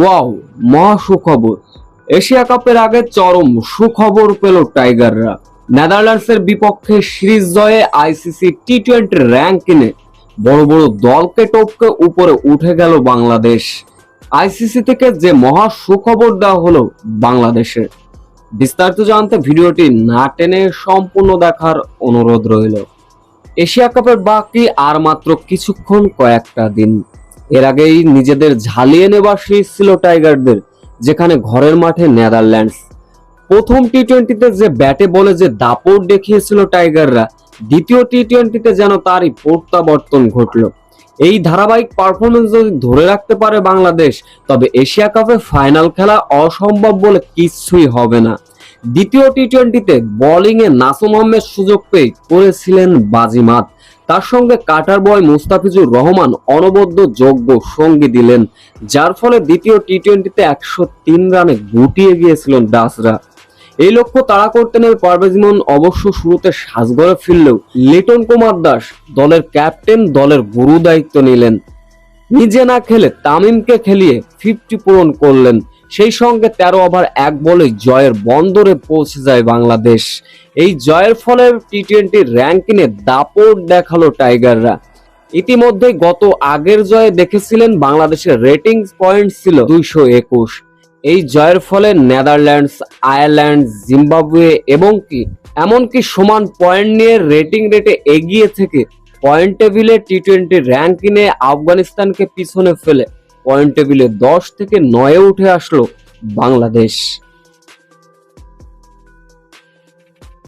Wow, মহা সুখবর। Asia কাপের আগে চরম সুখবর পেল টাইগাররা। নেদারল্যান্ডসের বিপক্ষে সিরিজ জয়ে আইসিসি টি টোয়েন্টি র‍্যাঙ্ক র্যাঙ্কিংয়ে বড় বড় দলকে টপকে উপরে উঠে গেল বাংলাদেশ। আইসিসি থেকে যে মহা সুখবর দেওয়া হলো বাংলাদেশের বিস্তারিত জানতে ভিডিওটি না টেনে সম্পূর্ণ দেখার অনুরোধ রইল। এশিয়া কাপের বাকি আর মাত্র কিছুক্ষণ কয়েকটা দিন। এর আগেই নিজেদের ঝালিয়ে নেবার শেষ ছিল টাইগারদের যেখানে ঘরের মাঠে নেদারল্যান্ডস প্রথম টি টোয়েন্টিতে যে ব্যাটে বলে যে দাপট দেখিয়েছিল টাইগাররা দ্বিতীয় টি টোয়েন্টিতে যেন তারই প্রত্যাবর্তন ঘটলো। এই ধারাবাহিক পারফরমেন্স যদি ধরে রাখতে পারে বাংলাদেশ, তবে এশিয়া কাপে ফাইনাল খেলা অসম্ভব বলে কিছুই হবে না। দ্বিতীয় টি টোয়েন্টিতে বোলিং এ নাসুম আহমেদ সুযোগ পেয়ে করেছিলেন বাজিমাত। তার সঙ্গে কাটার বয় মুস্তাফিজুর রহমান অনবদ্য যোগ্য সঙ্গী দিলেন, যার ফলে দ্বিতীয় টি টোয়েন্টিতে একশো তিন রানে গুটিয়ে গিয়েছিলেন দাসরা। এই লক্ষ্য তাড়া করতে নেমে পারভেজ ইমন অবশ্য শুরুতে সাজগড়ে ফিরলেও লিটন কুমার দাস দলের ক্যাপ্টেন, দলের গুরু দায়িত্ব নিলেন। নিজে না খেলে তামিমকে খেলিয়ে ফিফটি পূরণ করলেন। সেই সঙ্গে তেরো ওভার এক বলে জয়ের বন্দরে পৌঁছে যায় বাংলাদেশ। এই জয়ের ফলে টি টোয়েন্টি র্যাঙ্কিংয়ে দাপট দেখাল টাইগাররা। ইতিমধ্যে গত আগের জয়ে দেখেছিলেন বাংলাদেশের রেটিং পয়েন্ট ছিল দুইশো একুশ। এই জয়ের ফলে নেদারল্যান্ডস আয়ারল্যান্ড জিম্বাবুয়ে এবং কি, এমনকি সমান পয়েন্ট নিয়ে রেটিং রেটে এগিয়ে থেকে পয়েন্ট টেবিলে টি টোয়েন্টি র্যাঙ্ক র্যাঙ্কিংয়ে আফগানিস্তানকে পিছনে ফেলে পয়েন্ট টেবিলে দশ থেকে নয়ে উঠে আসলো বাংলাদেশ।